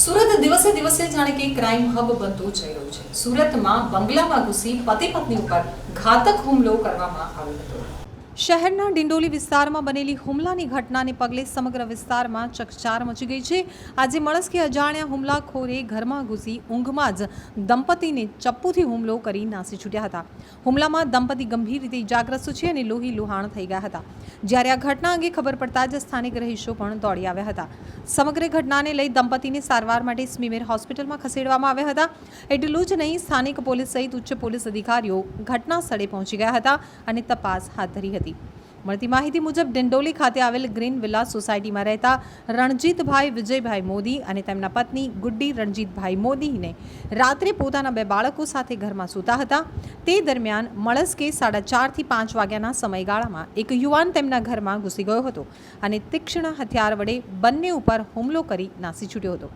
સુરત દિવસે દિવસે જાણે કે ક્રાઇમ હબ બનતું જઈ રહ્યું છે. સુરતમાં બંગલામાં ઘૂસી પતિ પત્ની ઉપર ઘાતક હુમલો કરવામાં આવ્યો હતો. શહેરના ડિંડોલી વિસ્તારમાં બનેલી હુમલાની ઘટનાને પગલે સમગ્ર વિસ્તારમાં ચકચાર મચી ગઈ છે. આજે મળસ કે અજાણ્યા હુમલાખોરે ઘરમાં ઘૂસી ઊંઘમાં જ દંપતીને ચપ્પુથી હુમલો કરી નાસી છૂટ્યા હતા. હુમલામાં દંપતી ગંભીર રીતે ઇજાગ્રસ્ત છે અને લોહી લુહાણ થઈ ગયા હતા. જ્યારે આ ઘટના અંગે ખબર પડતા જ સ્થાનિક રહીશો પણ દોડી આવ્યા હતા. સમગ્ર ઘટનાને લઈ દંપતીને સારવાર માટે સ્મીમેર હોસ્પિટલમાં ખસેડવામાં આવ્યા હતા. એટલું જ નહીં, સ્થાનિક પોલીસ સહિત ઉચ્ચ પોલીસ અધિકારીઓ ઘટના સ્થળે પહોંચી ગયા હતા અને તપાસ હાથ ધરી હતી. મળતી માહિતી મુજબ ડિંડોલી ખાતે આવેલ ગ્રીન વિલા સોસાયટીમાં રહેતા રણજીતભાઈ વિજયભાઈ મોદી અને તેમના પત્ની ગુડ્ડી રણજીતભાઈ મોદીને રાત્રે પોતાના બે બાળકો સાથે ઘરમાં સૂતા હતા. તે દરમિયાન મળસકે સાડા ચારથી પાંચ વાગ્યાના સમયગાળામાં એક યુવાન તેમના ઘરમાં ઘૂસી ગયો હતો અને તીક્ષ્ણ હથિયાર વડે બંને ઉપર હુમલો કરી નાસી છૂટ્યો હતો.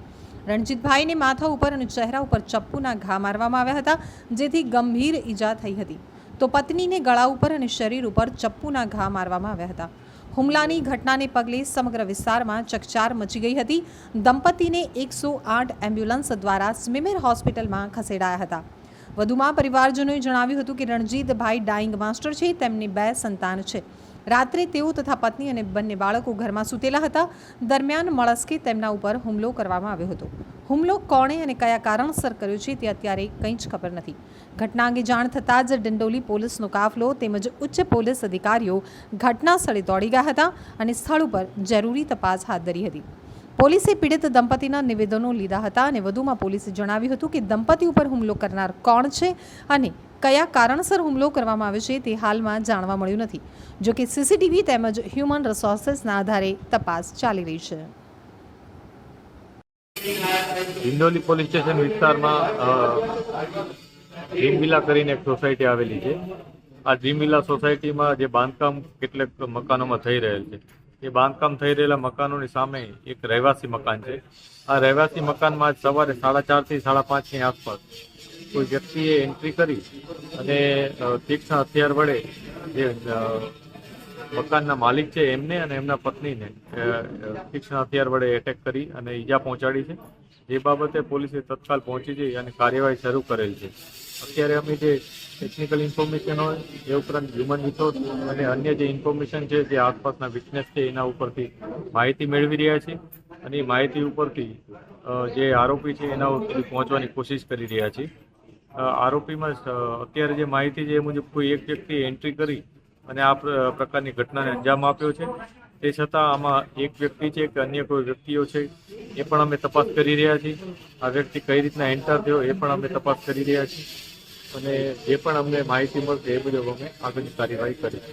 રણજીતભાઈને માથા ઉપર અને ચહેરા ઉપર ચપ્પુના ઘા મારવામાં આવ્યા હતા, જેથી ગંભીર ઈજા થઈ હતી. તો પત્નીને ગળા ઉપર અને શરીર ઉપર ચપ્પુના ઘા મારવામાં આવ્યા હતા. હુમલાની ઘટનાને પગલે સમગ્ર વિસ્તારમાં ચકચાર મચી ગઈ હતી. દંપતીને એકસો આઠ એમ્બ્યુલન્સ દ્વારા સ્મિમેર હોસ્પિટલમાં ખસેડાયા હતા. વધુમાં પરિવારજનોએ જણાવ્યું હતું કે રણજીતભાઈ ડાઇંગ માસ્ટર છે, તેમની બે સંતાન છે. રાત્રે તેઓ તથા પત્ની અને બંને બાળકો ઘરમાં સૂતેલા હતા. દરમિયાન મળસ્કે તેમના ઉપર હુમલો કરવામાં આવ્યો હતો. હુમલો કોણે અને કયા કારણસર કર્યો છે તે અત્યારે કંઈ જ ખબર નથી. ઘટના અંગે જાણ થતાં જ ડિંડોલી પોલીસનો કાફલો તેમજ ઉચ્ચ પોલીસ અધિકારીઓ ઘટના સ્થળે દોડી ગયા હતા અને સ્થળ ઉપર જરૂરી તપાસ હાથ ધરી હતી. પોલીસે પીડિત દંપતીના નિવેદનો લીધા હતા અને વધુમાં પોલીસે જણાવ્યું હતું કે દંપતી ઉપર હુમલો કરનાર કોણ છે અને કયા કારણસર હુમલો કરવામાં આવ્યો છે તે હાલમાં જાણવા મળ્યું નથી. જો કે સીસીટીવી તેમજ હ્યુમન રિસોર્સિસના આધારે તપાસ ચાલી રહી છે. હિંડોલી પોલીસ સ્ટેશન વિસ્તારમાં ડ્રીમવિલા કરીને એક સોસાયટી આવેલી છે. આ ડ્રીમવિલા સોસાયટીમાં જે બાંધકામ કેટલાક મકાનોમાં થઈ રહેલ છે. એ બાંધકામ થઈ રહેલા મકાનોની સામે એક રહેવાસી મકાન છે. આ રહેવાસી મકાનમાં આજ સવારે સાડા ચારથી સાડા પાંચની આસપાસ કોઈ વ્યક્તિએ એન્ટ્રી કરી અને તીક્ષ્ણ હથિયાર વડે જે મકાનના માલિક છે એમને અને એમના પત્નીને. તીક્ષ્ણ હથિયાર વડે એટેક કરી અને ઈજા પહોંચાડી છે. જે બાબતે પોલીસે તત્કાલ પહોંચી જઈ અને કાર્યવાહી શરૂ કરેલ છે. અત્યારે અમે જે ટેકનિકલ ઇન્ફોર્મેશન હોય, એ ઉપરાંત હ્યુમન રિસોર્સ અને અન્ય જે ઇન્ફોર્મેશન છે, જે આસપાસના વિટનેસ છે, એના ઉપરથી માહિતી મેળવી રહ્યા છીએ અને એ માહિતી ઉપરથી જે આરોપી છે, એના સુધી પહોંચવાની કોશિશ કરી રહ્યા છીએ આરોપીમાં અત્યારે જે માહિતી છે, એ મુજબ કોઈ એક વ્યક્તિએ એન્ટ્રી કરી અને આ પ્રકારની ઘટનાને અંજામ આપ્યો છે. તે છતાં આમાં એક વ્યક્તિ છે કે અન્ય કોઈ વ્યક્તિઓ છે, એ પણ અમે તપાસ કરી રહ્યા છીએ. આ વ્યક્તિ કઈ રીતના એન્ટર થયો એ પણ અમે તપાસ કરી રહ્યા છીએ. અને જે પણ અમને માહિતી મળશે એ મુજબ અમે આગળની કાર્યવાહી કરીશું.